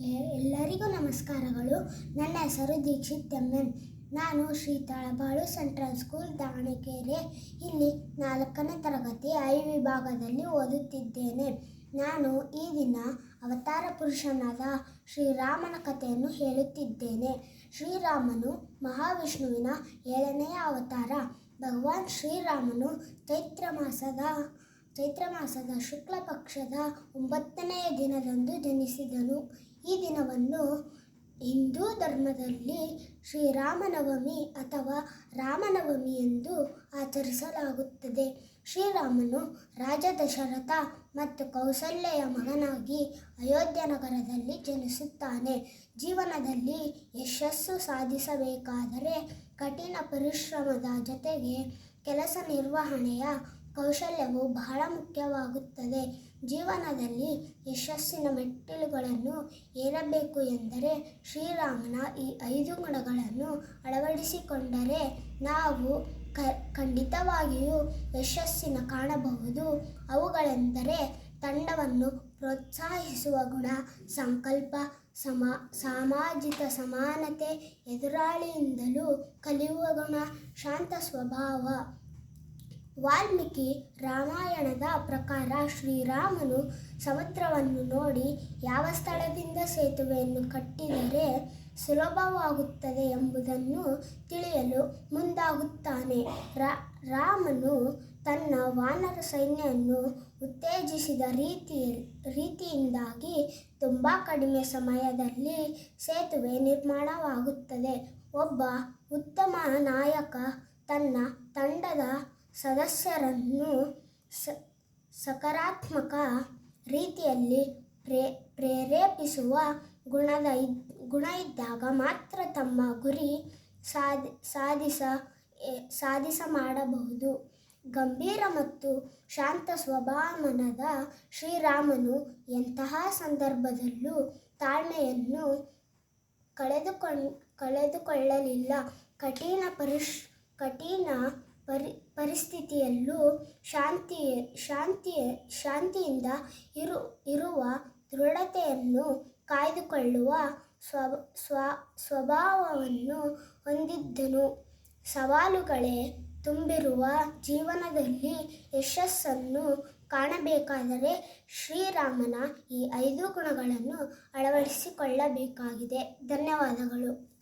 ಎಲ್ಲರಿಗೂ ನಮಸ್ಕಾರಗಳು. ನನ್ನ ಹೆಸರು ದೀಕ್ಷಿತ್ ಎನ್ ನಾನು ಶ್ರೀ ತಳಬಾಳು ಸೆಂಟ್ರಲ್ ಸ್ಕೂಲ್ ದಾವಣಗೆರೆ. ಇಲ್ಲಿ ನಾಲ್ಕನೇ ತರಗತಿ ಐ ವಿಭಾಗದಲ್ಲಿ ಓದುತ್ತಿದ್ದೇನೆ. ನಾನು ಈ ದಿನ ಅವತಾರ ಪುರುಷನಾದ ಶ್ರೀರಾಮನ ಕಥೆಯನ್ನು ಹೇಳುತ್ತಿದ್ದೇನೆ. ಶ್ರೀರಾಮನು ಮಹಾವಿಷ್ಣುವಿನ ಏಳನೆಯ ಅವತಾರ. ಭಗವಾನ್ ಶ್ರೀರಾಮನು ಚೈತ್ರ ಮಾಸದ ಚೈತ್ರ ಮಾಸದ ಶುಕ್ಲ ಪಕ್ಷದ ಒಂಬತ್ತನೆಯ ದಿನದಂದು ಜನಿಸಿದನು. ಈ ದಿನವನ್ನು ಹಿಂದೂ ಧರ್ಮದಲ್ಲಿ ಶ್ರೀರಾಮನವಮಿ ಅಥವಾ ರಾಮನವಮಿ ಎಂದು ಆಚರಿಸಲಾಗುತ್ತದೆ. ಶ್ರೀರಾಮನು ರಾಜ ದಶರಥ ಮತ್ತು ಕೌಸಲ್ಯೆಯ ಮಗನಾಗಿ ಅಯೋಧ್ಯ ನಗರದಲ್ಲಿ ಜನಿಸುತ್ತಾನೆ. ಜೀವನದಲ್ಲಿ ಯಶಸ್ಸು ಸಾಧಿಸಬೇಕಾದರೆ ಕಠಿಣ ಪರಿಶ್ರಮದ ಜೊತೆಗೆ ಕೆಲಸ ನಿರ್ವಹಣೆಯ ಕೌಶಲ್ಯವು ಬಹಳ ಮುಖ್ಯವಾಗುತ್ತದೆ. ಜೀವನದಲ್ಲಿ ಯಶಸ್ಸಿನ ಮೆಟ್ಟಿಲುಗಳನ್ನು ಏರಬೇಕು ಎಂದರೆ ಶ್ರೀರಾಮನ ಈ ಐದು ಗುಣಗಳನ್ನು ಅಳವಡಿಸಿಕೊಂಡರೆ ನಾವು ಕ, ಖಂಡಿತವಾಗಿಯೂ ಯಶಸ್ಸಿನ ಕಾಣಬಹುದು. ಅವುಗಳೆಂದರೆ ತಂಡವನ್ನು ಪ್ರೋತ್ಸಾಹಿಸುವ ಗುಣ, ಸಂಕಲ್ಪ, ಸಮ, ಸಾಮಾಜಿಕ ಸಮಾನತೆ, ಎದುರಾಳಿಯಿಂದಲೂ ಕಲಿಯುವ ಗುಣ, ಶಾಂತ ಸ್ವಭಾವ. ವಾಲ್ಮೀಕಿ ರಾಮಾಯಣದ ಪ್ರಕಾರ ಶ್ರೀರಾಮನು ಸಮುದ್ರವನ್ನು ನೋಡಿ ಯಾವ ಸ್ಥಳದಿಂದ ಸೇತುವೆಯನ್ನು ಕಟ್ಟಿದರೆ ಸುಲಭವಾಗುತ್ತದೆ ಎಂಬುದನ್ನು ತಿಳಿಯಲು ಮುಂದಾಗುತ್ತಾನೆ. ರಾಮನು ತನ್ನ ವಾನರ ಸೈನ್ಯವನ್ನು ಉತ್ತೇಜಿಸಿದ ರೀತಿ, ರೀತಿಯಿಂದಾಗಿ ತುಂಬ ಕಡಿಮೆ ಸಮಯದಲ್ಲಿ ಸೇತುವೆ ನಿರ್ಮಾಣವಾಗುತ್ತದೆ. ಒಬ್ಬ ಉತ್ತಮ ನಾಯಕ ತನ್ನ ತಂಡದ ಸದಸ್ಯರನ್ನು ಸ, ಸಕಾರಾತ್ಮಕ ರೀತಿಯಲ್ಲಿ ಪ್ರೇ, ಪ್ರೇರೇಪಿಸುವ ಗುಣದ ಗುಣ ಇದ್ದಾಗ ಮಾತ್ರ ತಮ್ಮ ಗುರಿ ಸಾಧಿ, ಸಾಧಿಸ ಸಾಧಿಸ ಮಾಡಬಹುದು. ಗಂಭೀರ ಮತ್ತು ಶಾಂತ ಸ್ವಭಾವನದ ಶ್ರೀರಾಮನು ಎಂತಹ ಸಂದರ್ಭದಲ್ಲೂ ತಾಳ್ಮೆಯನ್ನು ಕಳೆದುಕೊಂಡ್, ಕಳೆದುಕೊಳ್ಳಲಿಲ್ಲ. ಕಠಿಣ ಪರಿಶ್, ಕಠಿಣ ಪರಿ, ಪರಿಸ್ಥಿತಿಯಲ್ಲೂ ಶಾಂತಿ ಶಾಂತಿ, ಶಾಂತಿಯಿಂದ ಇರು, ಇರುವ ದೃಢತೆಯನ್ನು ಕಾಯ್ದುಕೊಳ್ಳುವ ಸ್ವ ಸ್ವ, ಸ್ವಭಾವವನ್ನು ಹೊಂದಿದ್ದನು. ಸವಾಲುಗಳೇ, ತುಂಬಿರುವ ಜೀವನದಲ್ಲಿ ಯಶಸ್ಸನ್ನು ಕಾಣಬೇಕಾದರೆ ಶ್ರೀರಾಮನ ಈ ಐದು ಗುಣಗಳನ್ನು ಅಳವಡಿಸಿಕೊಳ್ಳಬೇಕಾಗಿದೆ. ಧನ್ಯವಾದಗಳು.